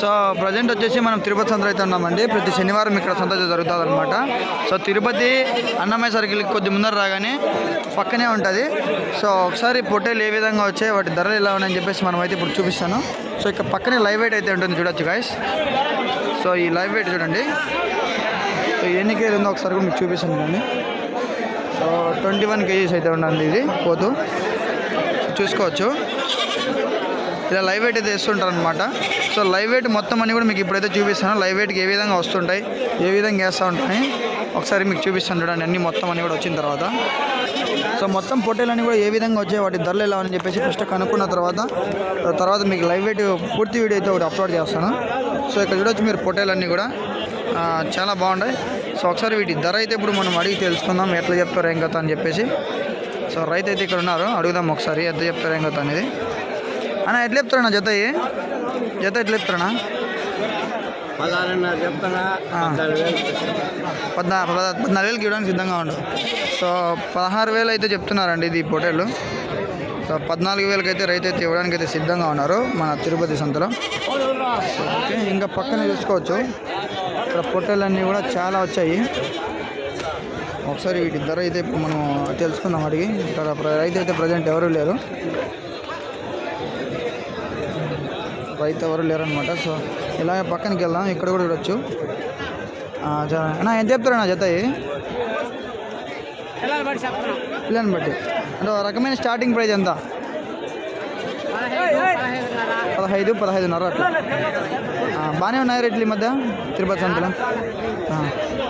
So present వచ్చేసి మనం తిరుపతి సంత అయితే ఉన్నామండి. ప్రతి శనివారం ఇక్కడ సంత అయితే జరుగుతుంది అనమాట సో తిరుపతి అన్నమయ్య సర్కిల్ కొద్ది ముందర రాగానే పక్కనే ఉంటుంది. సో ఒకసారి పొట్టేలు ఏ విధంగా వచ్చాయి వాటి ధరలు ఎలా ఉన్నాయని చెప్పేసి మనం అయితే ఇప్పుడు చూపిస్తాను. సో ఇక్కడ పక్కనే లైవ్ వెయిట్ అయితే ఉంటుంది చూడొచ్చు గాయస్ సో ఈ లైవ్ వెయిట్ చూడండి. సో ఎన్ని కేజీలు ఉందో ఒకసారి కూడా మీకు చూపిస్తాను సో ట్వంటీ వన్ కేజీస్ అయితే ఉండండి ఇది పోతు. చూసుకోవచ్చు. ఇలా లైవ్ వెయిట్ అయితే వేస్తుంటారు అనమాట సో లైవ్ వెయిట్ మొత్తం అన్ని కూడా మీకు ఇప్పుడైతే చూపిస్తాను. లైవ్ వెయిట్కి ఏ విధంగా వస్తుంటాయి ఏ విధంగా వేస్తూ ఉంటాయి ఒకసారి మీకు చూపిస్తాను చూడండి. అన్ని మొత్తం అని కూడా వచ్చిన తర్వాత. సో మొత్తం పొట్టేలన్నీ కూడా ఏ విధంగా వచ్చాయి వాటి ధరలు ఎలా అని చెప్పేసి ఫస్ట్ కనుక్కున్న తర్వాత తర్వాత మీకు లైవ్ వెయిట్ పూర్తి వీడియో అయితే ఒకటి అప్లోడ్ చేస్తాను. సో ఇక్కడ చూడొచ్చు మీరు పొట్టేలన్నీ కూడా. చాలా బాగుంటాయి. సో ఒకసారి వీటి ధర అయితే ఇప్పుడు మనం అడిగి తెలుసుకుందాం ఎట్లా చెప్తారు ఏం కథ అని చెప్పేసి. సో రైతు అయితే ఇక్కడ ఉన్నారు. అడుగుదాం ఒకసారి ఎంత చెప్తారు ఏం కథ అనేది. అన్న ఎట్లా చెప్తారన్నా జత? జత ఎట్లా చెప్తారన్నా. పద్నా పద- పద్నాలుగు వేలకి ఇవ్వడానికి సిద్ధంగా ఉండు. సో పదహారు వేలు అయితే చెప్తున్నారండి ఇది పొటేలు సో పద్నాలుగు వేలకి అయితే రైతు అయితే ఇవ్వడానికి అయితే సిద్ధంగా ఉన్నారు మన తిరుపతి సంతలో. ఓకే ఇంకా పక్కన చూసుకోవచ్చు. ఇక్కడ పొట్టేలన్నీ కూడా చాలా వచ్చాయి. ఒకసారి వీటి ధర అయితే ఇప్పుడు మనం తెలుసుకుందాం అడిగి. ఇక్కడ రైతు అయితే ప్రజెంట్ ఎవరు లేరు. అయితే ఎవరు లేరనమాట సో ఇలాగే పక్కనకి వెళ్దాం. ఇక్కడ కూడా చూడొచ్చు. అన్నా ఏం చెప్తారన్నా జతాయి పిల్లని బట్టి అంటే రకమైన స్టార్టింగ్ ప్రైజ్ ఎంత? పదహైదు పదహైదున్నర. అట్లా. బాగానే ఉన్నాయి రేట్లు ఈ మధ్య? తిరుపతి సంతల?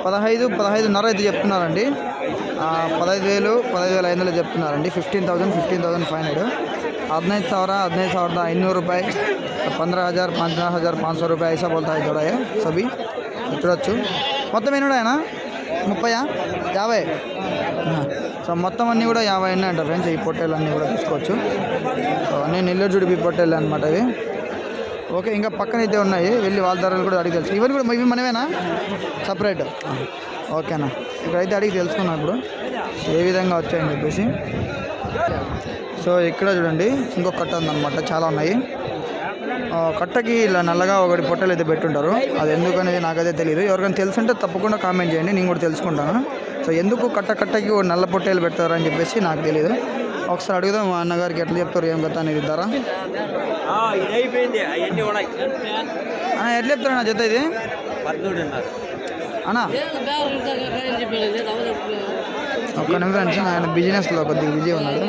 పదహైదు పదహైదున్నర అయితే చెప్తున్నారండి. పదహైదు వేలు పదహైదు వేల ఐదు వందలు చెప్తున్నారండి. Fifteen thousand fifteen thousand five hundred. ಹದಿನೈದು ಸಾವಿರ ಹದಿನೈದು ಸಾವಿರದ ಐನೂರು ರೂಪಾಯಿ. పంద్రహ హజార్ పంద్రహ హజార్ పాంచ్ వంద రూపాయ ఐసా బోల్తా చూడయ సభి చూడొచ్చు మొత్తం ఎన్ని ఉన్నాయనా ముప్పయా యాభై సో మొత్తం అన్నీ కూడా యాభై ఉన్నాయంట ఫ్రెండ్స్ ఈ పొట్టేలు అన్నీ కూడా తీసుకోవచ్చు సో అన్నీ నెల్లూరుజుడిపి పొట్టేలు అనమాట ఇవి ఓకే ఇంకా పక్కన అయితే ఉన్నాయి వెళ్ళి వాళ్ళ ధరలు కూడా అడిగి తెలుసు ఇవన్నీ కూడా ఇవి మనమేనా సపరేట్ ఓకేనా ఇక్కడైతే అడిగి తెలుసుకున్నాం ఇప్పుడు ఏ విధంగా వచ్చాయని చెప్పేసి సో ఇక్కడ చూడండి ఇంకొక కట్ట ఉందన్నమాట చాలా ఉన్నాయి. కట్టకి ఇలా నల్లగా ఒకటి పొట్టలు అయితే పెట్టుంటారు. అది ఎందుకు అనేది నాకైతే తెలియదు ఎవరికైనా తెలుసుంటే తప్పకుండా కామెంట్ చేయండి నేను కూడా తెలుసుకుంటాను. సో ఎందుకు కట్ట కట్టకి ఓ నల్ల పొట్టేలు పెడతారని చెప్పేసి నాకు తెలియదు ఒకసారి అడుగుదాం మా అన్నగారికి ఎట్లా చెప్తారు ఏం కథ అనేది ధర ఇది అయిపోయింది అవన్నీ ఉన్నాయి అన్న ఎట్లా చెప్తారు నా జత ఇది? అన్నా? ఒక్క నిమిషం ఆయన బిజినెస్లో కొద్దిగా బిజీ ఉన్నాడు.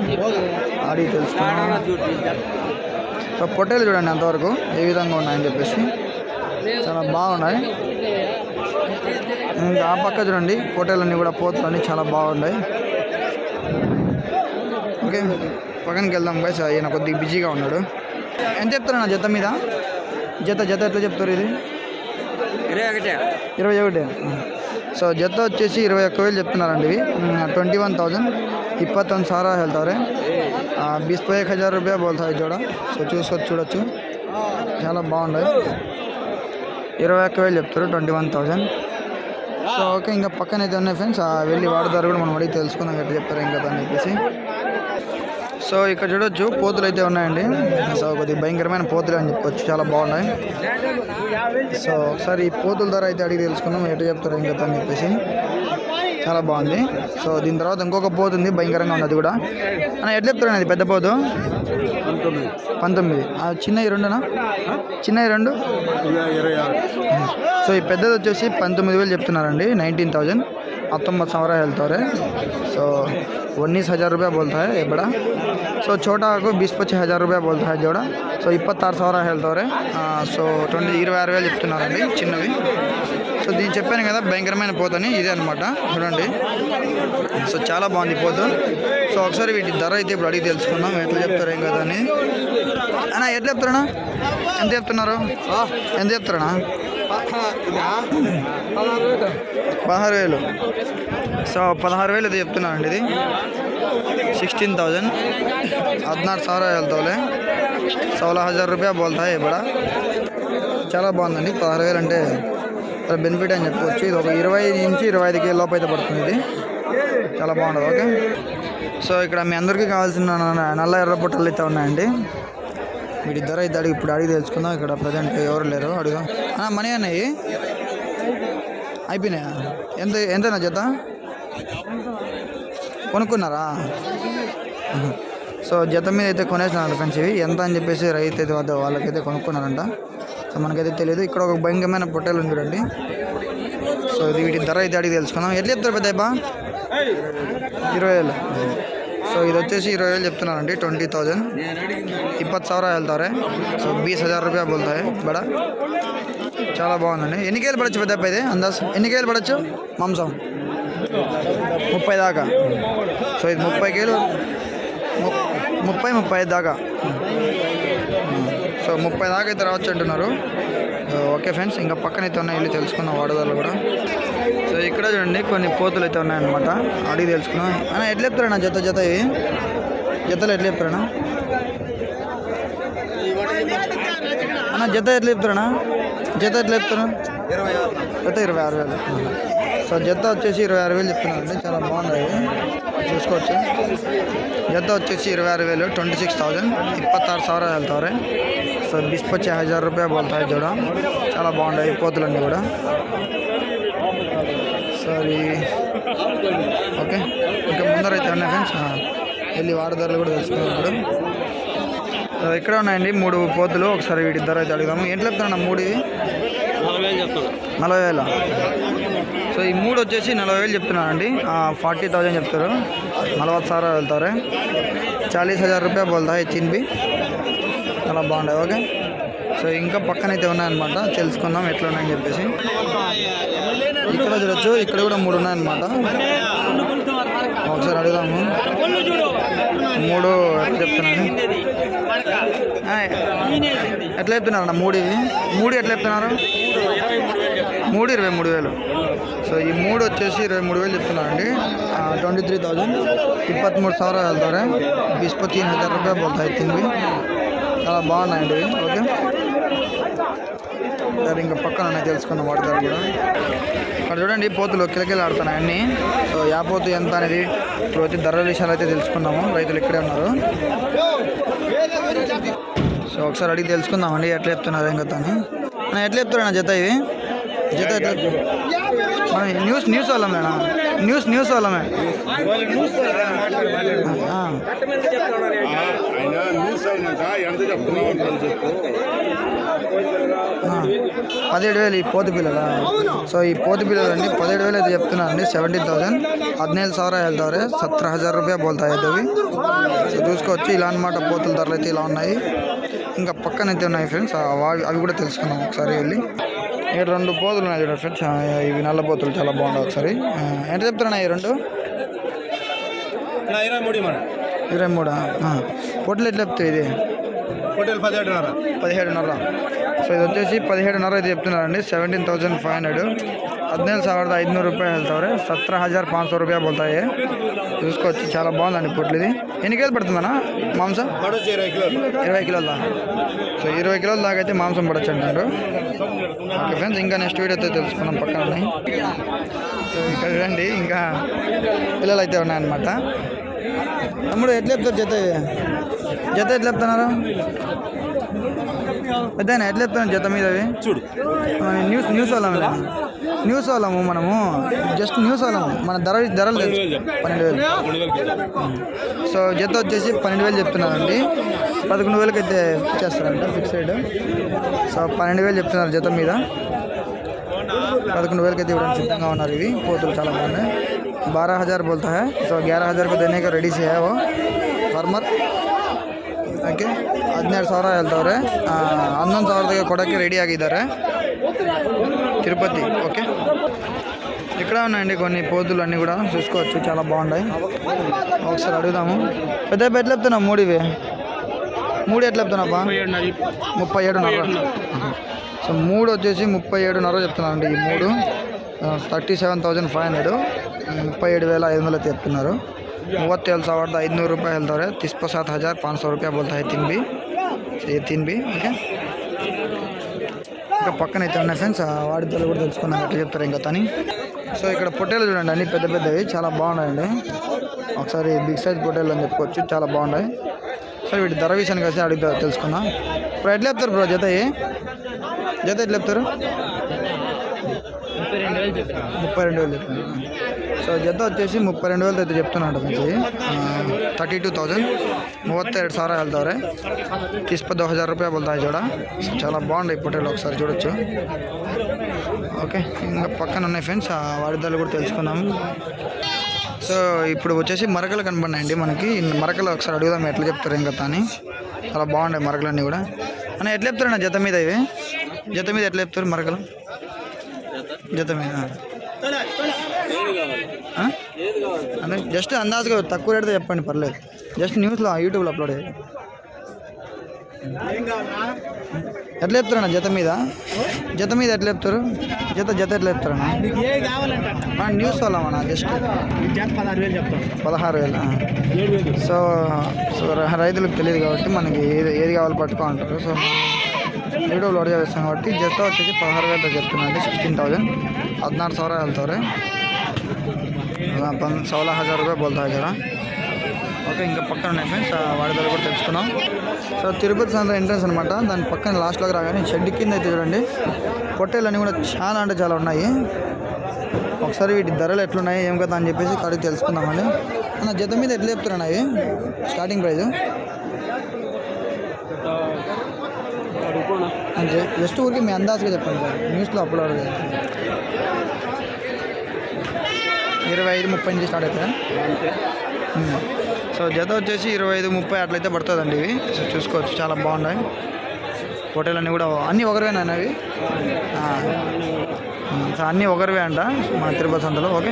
అడిగి తెలుసుకున్నాను సో పొట్టేలు చూడండి అంతవరకు ఏ విధంగా ఉన్నాయని చెప్పేసి. చాలా బాగున్నాయి. ఇంకా ఆ పక్క చూడండి పొట్టేలన్నీ కూడా పోతులన్నీ చాలా బాగున్నాయి. ఓకే పక్కనకి వెళ్దాం బస్ ఈయన కొద్దిగా బిజీగా ఉన్నాడు. ఎంత చెప్తారు నా జత మీద? జత జత ఎట్లా చెప్తారు ఇది? ఇరవై ఒకటే. ఇరవై ఒకటి. సో జత వచ్చేసి ఇరవై ఒక్క వేలు చెప్తున్నారండి ట్వంటీ వన్ థೌజಂಡ್ ಇಪ್ಪತ್ತೊಂದು సారా వెళ్తారు. బీస్ పై హజార్ రూపాయ బోల్తాయి చూడ సో చూసుకొని చూడొచ్చు. చాలా బాగుండదు ఇరవై ఒక్క వేలు చెప్తారు twenty one thousand so okay ఇంకా పక్కన అయితే ఉన్నాయి ఫ్రెండ్స్. వెళ్ళి వాడతారు కూడా మనం అడిగి తెలుసుకుందాం ఎట్లా చెప్తారు ఇంకా అని చెప్పేసి. సో ఇక్కడ చూడొచ్చు పోతులు అయితే ఉన్నాయండి. సో కొద్దిగా భయంకరమైన పోతులు అని చెప్పుకోవచ్చు చాలా బాగున్నాయి. సో ఒకసారి ఈ పోతుల ధర అయితే అడిగి తెలుసుకుందాం ఎట్లా చెప్తారు ఏం అని చెప్పేసి. చాలా బాగుంది. సో దీని తర్వాత ఇంకొక పోతు ఉంది భయంకరంగా ఉంది అది కూడా. అన్న ఎట్లా చెప్తారు అది పెద్ద పోతు? పంతొమ్మిది. చిన్నవి రెండునా? చిన్నవి రెండు? సో ఈ పెద్దది వచ్చేసి పంతొమ్మిది వేలు చెప్తున్నారండి నైన్టీన్ థౌజండ్. ಹತ್ತೊಂಬತ್ತು ಸಾವಿರ ಹೇಳ್ತವ್ರೆ ಸೊ ಒನ್ನೀಸ್ ಹಜಾರ್ ರೂಪಾಯಿ ಬೋಲ್ತಾರೆ ಎಬ್ಬಡ ಸೊ ಛೋಟ ಹಾಗೂ ಬೀಸ್ ಪಚ್ಚಿ ಹಜಾರ್ ರೂಪಾಯಿ ಬೋಲ್ತಾರೆ ಜೋಡ. సో ఇప్పత్తారు సవర వెళ్తావరే సో ట్వంటీ ఇరవై ఆరు వేలు చెప్తున్నారండి చిన్నవి సో దీన్ని చెప్పాను కదా భయంకరమైన పోతని ఇదే అనమాట చూడండి సో చాలా బాగుంది పోతు సో ఒకసారి వీటి ధర అయితే ఇప్పుడు అడిగి తెలుసుకుందాం ఎట్లా చెప్తారు ఏం కదా అని అన్నా ఎట్లా చెప్తారన్నా ఎంత చెప్తున్నారు ఎంత చెప్తారన్నా పదహారు వేలు. సో పదహారు వేలు అయితే చెప్తున్నాను అండి ఇది. సిక్స్టీన్ థౌజండ్ हद्नार సార్ हेल्तवले सोलह హజార్ రూపాయ బోల్తాయి ఇక్కడ చాలా బాగుందండి. పదహారు వేలు అంటే చాలా బెనిఫిట్ అని చెప్పుకోవచ్చు ఇది ఒక ఇరవై నుంచి ఇరవై ఐదు కేజీ అయితే పడుతుంది ఇది. చాలా బాగుండదు ఓకే? సో ఇక్కడ మీ అందరికీ కావాల్సిన నల్ల ఎర్ర బుట్టలు అయితే ఉన్నాయండి. వీటి ధర అయితే అడిగి ఇప్పుడు అడిగి తెలుసుకుందాం. ఇక్కడ ప్రజెంట్ ఎవరు లేరు అడుగుదాం. అన్న మనీ అన్నాయి అయిపోయినాయా? ఎంత ఎంతైనా జత? కొనుక్కున్నారా? సో జత మీద అయితే కొనేసినారు ఫ్రెండ్స్ ఇవి. ఎంత అని చెప్పేసి రైతు అయితే వద్ద వాళ్ళకైతే కొనుక్కున్నారంట. సో మనకైతే తెలియదు ఇక్కడ ఒక భయంకరమైన పొట్టేలు ఉంది చూడండి. సో ఇది వీటి ధర అయితే అడిగి తెలుసుకుందాం. ఎట్లా చెప్తారు పెద్ద ఇరవై వేలు. సో ఇది వచ్చేసి ఇరవై వేలు చెప్తున్నానండి ట్వంటీ థౌజండ్. ఇప్పత్తు సవర ಹೇಳ್ತಾರೆ సో బీస్ హజార్ ರೂಪಾಯಿ ಬೋಲ್ತಾರೆ బడా. చాలా బాగుందండి. ఎన్ని కేలు పడచ్చు పెద్ద ఇది? అందాజ్ ఎన్ని కేలు పడచ్చు? మాంసం. ముప్పై దాకా. సో ఇది ముప్పై కేలు ముప్పై ముప్పై దాకా. సో ముప్పై దాకా అయితే రావచ్చు అంటున్నారు. ఓకే ఫ్రెండ్స్ ఇంకా పక్కన అయితే ఉన్నాయి వెళ్ళి తెలుసుకున్న వాడదాలు కూడా. సో ఇక్కడ చూడండి కొన్ని పోతులు అయితే ఉన్నాయన్నమాట. అడిగి తెలుసుకున్నాం అన్న ఎట్లా చెప్తారన్నా జత జత ఇవి? జతలు ఎట్లా చెప్తారన్నా? అన్న జత ఎట్లా చెప్తారా జత ఎట్లా చెప్తారు? జత ఇరవై ఆరు వేలు. సో జత వచ్చేసి ఇరవై ఆరు వేలు చెప్తున్నారండి చాలా బాగున్నాయి. చూసుకోవచ్చు. జత వచ్చేసి ఇరవై ఆరు వేలు ట్వంటీ సిక్స్ థౌజండ్ ఇప్పತ್ತಾరు ಸಾವಿರ సో ಸೊ ಬಿಸ್ಪಚ್ಚಿ ಹಜಾರ್ రూపాయలు పోతాయి చూడ. చాలా బాగుంటాయి పోతులన్నీ కూడా. కూడా సరే ఓకే ఇంకా ముందర అయితే ఉన్నాయి ఫ్రెండ్స్ వెళ్ళి వాటి ధరలు కూడా తెలుసుకున్నాం ఇప్పుడు సో ఇక్కడ ఉన్నాయండి మూడు పోతులు. ఒకసారి వీటి ధర అయితే అడుగుదాము. ఎట్లా చెప్తాను మూడు ఇవి నలభై వేల సో ఈ మూడు వచ్చేసి నలభై వేలు చెప్తున్నానండి ఫార్టీ థౌజండ్ చెప్తారు. నలభై సార్ వెళ్తారు. చాలీస్ హజార్ రూపాయ బోల్తాయి చిన్బి. చాలా బాగుంటాయి ఓకే? సో ఇంకా పక్కన అయితే ఉన్నాయన్నమాట. తెలుసుకుందాం ఎట్లా ఉన్నాయని చెప్పేసి. ఇక్కడ చూడొచ్చు. ఇక్కడ కూడా మూడు ఉన్నాయన్నమాట. ఒకసారి అడుగుదాము. మూడు ఎట్లా చెప్తున్నాను? ఎట్లా చెప్తున్నారన్న? మూడు ఇవి. మూడు ఎట్లా చెప్తున్నారు? మూడు ఇరవై మూడు వేలు. సో ఈ మూడు వచ్చేసి ఇరవై మూడు వేలు చెప్తున్నారండి. ట్వంటీ త్రీ థౌజండ్ ఇప్పత్మూడు మూడు ಹೇಳ್ತಾರೆ ಇಪ್ಪತ್ತೀನು ಹಜಾರ್ రూపాయలు ಬರ್ತಾ ಇರ್ತೀನಿ చాలా బాగున్నాయండి ఓకే. సరే ఇంకా పక్కన తెలుసుకున్న వాడతారు కూడా. అక్కడ చూడండి పోతులు కిలకిల ఆడుతున్నాయి అన్నీ. సో యా పోతు ఎంత అనేది ఇప్పుడు వచ్చి ధరల విషయాలు అయితే తెలుసుకున్నాము రైతులు ఇక్కడే ఉన్నారు. సో ఒకసారి అడిగి తెలుసుకుందామండి ఎట్లా చెప్తున్నారు ఏం కదా అని. ఎట్లా చెప్తారన్నా జత ఇవి? జత ఎట్లా? మన న్యూస్ న్యూస్ వాళ్ళమేనా న్యూస్ న్యూస్ వాళ్ళమే. ఆ. ఆయన న్యూస్ అయినాక ఎంత చెప్తున్నావు అని చెప్పు ఆ, పదిహేడు వేలు ఈ పోతు పిల్లల సో ఈ పోతు పిల్లలు అండి పదిహేడు వేలు అయితే చెప్తున్నారండి సెవెంటీన్ థౌసండ్ ಹದಿನೈದು ಸಾವಿರ ಹೇಳ್ತಾವ್ರೆ ಸತ್ರ ಹಜಾರ್ ರೂಪಾಯಿ ಬೋಲ್ತಾ ಇದ್ದೀವಿ సో చూసుకోవచ్చు ఇలా అన్నమాట పోతుల ధరలు అయితే ఇలా ఉన్నాయి ఇంకా పక్కన అయితే ఉన్నాయి ఫ్రెండ్స్ అవి అవి కూడా తెలుసుకుందాం ఒకసారి వెళ్ళి ఇక్కడ రెండు పోతులు ఉన్నాయి చూడండి ఫ్రెండ్స్ ఆ, ఇవి నల్ల పోతులు చాలా బాగున్నాయి ఒకసారి ఆ, ఎంత చెప్తున్నా ఈ రెండు ఇరవై మూడు మన ఇరవై మూడా? హోటల్ ఎట్లా చెప్తాయి ఇది? హోటల్ పదిహేడున్నర. పదిహేడున్నర. సో ఇది వచ్చేసి పదిహేడున్నర అయితే చెప్తున్నారండి. సెవెంటీన్ థౌసండ్ ఫైవ్ హండ్రెడ్ ಹದಿನೈದು ಸಾವಿರದ ఐదు రూపాయలు ಹೇಳ್ತಾವ್ರೆ సత్ర హజార్ పాంచ ಸಾವಿರ రూపాయలు ಬೋಲ್ತಾಯಿ చూసుకోవచ్చు. చాలా బాగుందండి పొట్లు ఇది. ఎన్ని కేజీలు పడుతుందన్నా మాంసం? ఇరవై కిలోల. దాకా సో ఇరవై కిలోల దాకా అయితే మాంసం పడచ్చు అంటారు ఓకే ఫ్రెండ్స్ ఇంకా నెక్స్ట్ వీడియో అయితే తెలుసుకున్నాం పక్కన. సో ఇక్కడ చూడండి ఇంకా పిల్లలు అయితే ఉన్నాయన్నమాట. తమ్ముడు ఎట్లా చెప్తారు జత? జత ఎట్లా చెప్తున్నారు? పెద్ద ఎట్లా చెప్తాను జత మీద అవి? చూడు. న్యూస్ న్యూస్ వాళ్ళము నేను. న్యూస్ వాళ్ళము మనము. జస్ట్ న్యూస్ వాళ్ళము. మన ధర ధరలు పన్నెండు వేలు సో జత వచ్చేసి పన్నెండు వేలు చెప్తున్నారండి. పదకొండు వేలకి అయితే ఇచ్చేస్తారంట ఫిక్స్ రేట్. సో పన్నెండు వేలు చెప్తున్నారు జత మీద. పదకొండు వేలకి అయితే ఇవ్వడానికి సిద్ధంగా ఉన్నారు ఇవి. పోతులు చాలా బాగున్నాయి बारह हज़ार बोलता है सो ग्यारह हज़ार रुपये देने का रेडी से है वो ಫಾರ್ಮರ್ ಓಕೆ ಹದಿನೇಳು ಸಾವಿರ ಹೇಳ್ತವ್ರೆ ಹನ್ನೊಂದು ಸಾವಿರದಾಗ ಕೊಡೋಕ್ಕೆ ರೆಡಿ ಆಗಿದ್ದಾರೆ తిరుపతి ఓకే ఇక్కడ ఉన్నాయండి కొన్ని పోతులు అన్నీ కూడా చూసుకోవచ్చు చాలా బాగుంటాయి ఒకసారి అడుగుదాము పెద్ద ఎట్లా చెప్తున్నావు మూడు మూడు ఎట్లా చెప్తున్నావా ముప్పై ఏడున్నర సో మూడు వచ్చేసి ముప్పై ఏడున్నర చెప్తున్నాను అండి ఈ మూడు thirty seven thousand five hundred ಮುಪ್ಪೈ ಏಳು ವೇಲ ಐದು వందలు చెప్తున్నారు ಮೂವತ್ತೇಳು ಸಾವಿರದ ಐದುನೂರು ರೂಪಾಯಿ ಹೇಳ್ತಾರೆ ತಿಸ್ಪ ಸಾತ್ ಹಜಾರ್ ಪಾಂಚ್ ಸौ ರೂಪಾಯಿ ಬೋಲ್ತಾ తిన్ బి సో ఇది తిన్ బి ఓకే ఇంకా పక్కన అయితే ఉన్నాయి ఫ్రెండ్స్ వాడితో కూడా తెలుసుకున్నాం ఎట్లా చెప్తారు ఇంకా తని సో ఇక్కడ పొట్టేలు చూడండి అన్ని పెద్ద పెద్దవి చాలా బాగున్నాయండి ఒకసారి బిగ్ సైజ్ పొట్టేలు అని చెప్పుకోవచ్చు చాలా బాగున్నాయి సో వీటి ధర విషయానికి వచ్చి అడిగి తెలుసుకుందాం ఇప్పుడు ఎట్లా చెప్తారు బ్రో జత ఇవి? జత ఎట్లా చెప్తారు ముప్పై రెండు వేలు చెప్తున్నారు సో జత వచ్చేసి ముప్పై రెండు వేలు అయితే చెప్తున్నాడు మంచి ತರ್ಟಿ ಟೂ ತೌಸಂಡ್ ಮೂವತ್ತೆರಡು ಸಾವಿರ ಹೇಳ್ತವ್ರೆ ಕಿಸ್ಪ దో హజార్ రూపాయలు బోల్తాయి చూడ సో చాలా బాగుంటాయి పొట్టేలు ఒకసారి చూడొచ్చు ఓకే ఇంకా పక్కన ఉన్నాయి ఫ్రెండ్స్ వాడిదాలు కూడా తెలుసుకున్నాము సో ఇప్పుడు వచ్చేసి మరకలు కనబడినాయండి మనకి ఈ మరకలు ఒకసారి అడుగుదాం ఎట్లా చెప్తారు ఇంకా అని చాలా బాగున్నాయి మరకలన్నీ కూడా అన్న ఎట్లా చెప్తారన్న జత మీద ఇవి జత మీద ఎట్లా చెప్తారు మరకలు జత మీద ఆ? అంటే జస్ట్ అందాజుగా తక్కువ రేటుతో చెప్పండి పర్లేదు. జస్ట్ న్యూస్లో యూట్యూబ్లో అప్లోడ్ చేయండి ఎట్లా చెప్తారన్న జత మీద? జత మీద ఎట్లా చెప్తారు? జత జత ఎట్లా చెప్తారన్న? న్యూస్ వాళ్ళమన్నా జస్ట్ పదహారు వేలు సో సో రైతులకు తెలియదు కాబట్టి మనకి ఏది ఏది కావాలి పట్టుకో అంటారు సో యూట్యూబ్లో లోడ్ చేస్తాం కాబట్టి జత వచ్చేసి పదహారు వేలతో చెప్తున్నాను సిక్స్టీన్ థౌజండ్ ಹದಿನಾರು ಸಾವಿರ ಹೇಳ್ತವ್ರೆ ಬಂದು ಸೋಲಾ ಹಜಾರ್ రూపాయలు బోల్తా జర ఓకే ఇంకా పక్కన ఉన్నాయి ఫ్రెండ్స్ వాడి ధర కూడా తెలుసుకుందాం సో తిరుపతి సంత ఎంట్రన్స్ అనమాట దాని పక్కన లాస్ట్లోకి రాగానే షెడ్ కింద అయితే చూడండి పొట్టేలు కూడా చాలా అంటే చాలా ఉన్నాయి ఒకసారి వీటి ధరలు ఎట్లున్నాయి ఏం కదా అని చెప్పేసి కడిగి తెలుసుకుందామండి అన్న జత మీద ఎట్లా చెప్తారన్న అవి స్టార్టింగ్ ప్రైస్ అంటే జస్ట్ ఊరికి మీ అందాజుగా చెప్పండి సార్. న్యూస్లో అప్లోడ్ ఇరవై ఐదు ముప్పై నుంచి స్టార్ట్ అవుతాయి సో జత వచ్చేసి ఇరవై ఐదు ముప్పై అట్లయితే పడుతుందండి ఇవి. సో చూసుకోవచ్చు చాలా బాగున్నాయి. హోటల్ కూడా అన్నీ ఒకరివేనా అవి సో అన్నీ ఒకరివే అంట మన తిరుపతి సంతలో. ఓకే.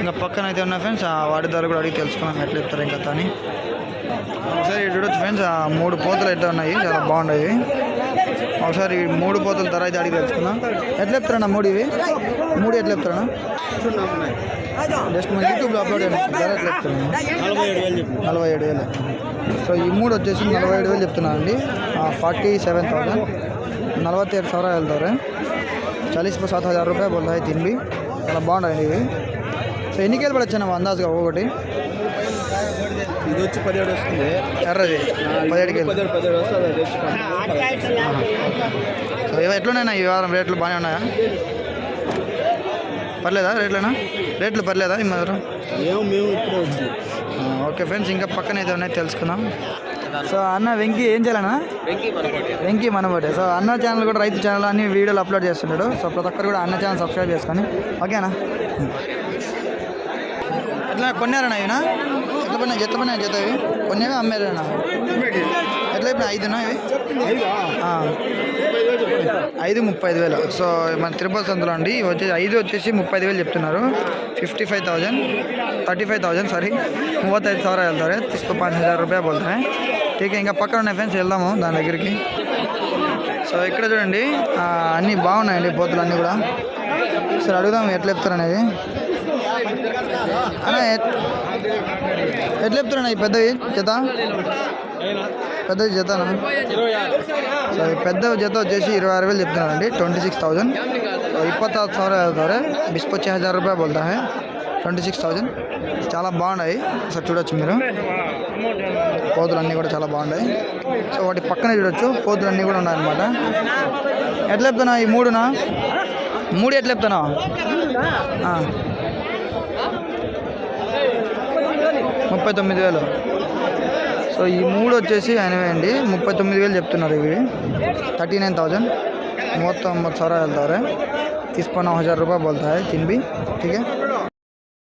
ఇంకా పక్కన అయితే ఉన్న ఫ్రెండ్స్ ఆ వాటి ధర కూడా అడిగి తెలుసుకున్నాం ఎట్లా చెప్తారు ఇంకా అని ఒకసారి ఇటు చూడొచ్చు ఫ్రెండ్స్ ఆ మూడు పోతలు అయితే ఉన్నాయి చాలా బాగున్నాయి. ఒకసారి మూడు పోతల ధర అయితే అడిగి తెలుసుకుందాం. ఎట్లా చెప్తారన్నా మూడు ఇవి? మూడు ఎట్లా చెప్తారన్నా? జస్ట్ మన యూట్యూబ్లో అప్లోడ్ ధర ఎట్లా చెప్తారన్నా? నలభై ఏడు వేలు సో ఈ మూడు వచ్చేసి నలభై ఏడు వేలు చెప్తున్నానండి ఫార్టీ సెవెన్ థౌసండ్ నలభై ఏడు సవరా ಹೇಳ್ದವ್ರೆ చాలీస్ ಸಾತ್ హజార్ రూపాయలు బొల్లాయి తిండి. చాలా బాగున్నాయి ఇవి. సో ఎన్నికలు కేలు పడొచ్చానమ్మా అందాజుగా ఒకటి ఇది వచ్చి పదిహేడు వస్తుంది. ఎర్రది. పదిహేడు కేలు పదిహేడు పదిహేడు. వస్తుంది. సో ఎట్లున్నాయి ఈ వారం రేట్లు బాగానే ఉన్నాయా? పర్లేదా రేట్లేనా? రేట్లు పర్లేదా ఈ మాత్రం? ఏమో మేము ఇప్పుడే వచ్చింది ఆ, ఓకే ఫ్రెండ్స్ ఇంకా పక్కన ఏదో ఉన్నాయి తెలుసుకుందాం. సో అన్న వెంకీ ఏం చేయాలన్నా? వెంకీ మనబోటే. సో అన్న ఛానల్ కూడా రైతు ఛానల్ అన్ని వీడియోలు అప్లోడ్ చేస్తున్నాడు. సో ప్రతి ఒక్కరు కూడా అన్న ఛానల్ సబ్స్క్రైబ్ చేసుకొని. ఓకేనా? ఎట్లా కొన్నారన్నా ఇవినా? చెత్త జత పడినాయి జత ఇవి కొన్నేవి అమ్మేరేనా? ఎట్లా ఇప్పుడు ఐదునా ఇవి? ఐదు ముప్పై ఐదు వేలు. సో మన తిరుపతి సంతలో అండి వచ్చేసి ఐదు వచ్చేసి ముప్పై ఐదు వేలు చెప్తున్నారు. Fifty five thousand. Thirty five thousand sorry. మూవత్తైదు సవర వెళ్తారు తీసుకో పాంచ్ హజార్ రూపాయ పోతున్నాయి. టీకే ఇంకా పక్కన ఉన్న ఫ్రెండ్స్ వెళ్దాము దాని దగ్గరికి. సో ఇక్కడ చూడండి అన్నీ బాగున్నాయండి పోతులు అన్నీ కూడా. సరే అడుగుదాం ఎట్లా చెప్తారు అనేది ఎట్లా చెప్తున్నా ఈ పెద్దవి? జత? పెద్ద జతనా? సో ఈ పెద్ద జత వచ్చేసి ఇరవై ఆరు వేలు చెప్తున్నాను అండి ట్వంటీ సిక్స్ థౌజండ్ సో ఇప్పత్తారు సవర సవరే బిస్ హజార్ రూపాయలు బోల్తా హే. Twenty six thousand. చాలా బాగున్నాయి. సార్ చూడొచ్చు మీరు. పోతులు అన్నీ కూడా చాలా బాగున్నాయి. సో వాటి పక్కన చూడొచ్చు. పోతులు అన్నీ కూడా ఉన్నాయన్నమాట. ఎట్లా చెప్తున్నా ఈ మూడునా? మూడు ఎట్లా చెప్తున్నావు ముప్పై తొమ్మిది వేలు సో ఈ మూడు వచ్చేసి ఆయనవే అండి ముప్పై తొమ్మిది వేలు చెప్తున్నారు ఇవి థర్టీ నైన్ థౌజండ్ ಮೂವತ್ತೊಂಬತ್ತು ಸಾವಿರ ಹೇಳ್ತಾವ್ರೆ ಕಿಸ್ಪನ್ನ ಹಜಾರ್ ರೂಪಾಯಿ ಬೋಲ್ತಾ है ತಿನ್ಬಿ ठीक है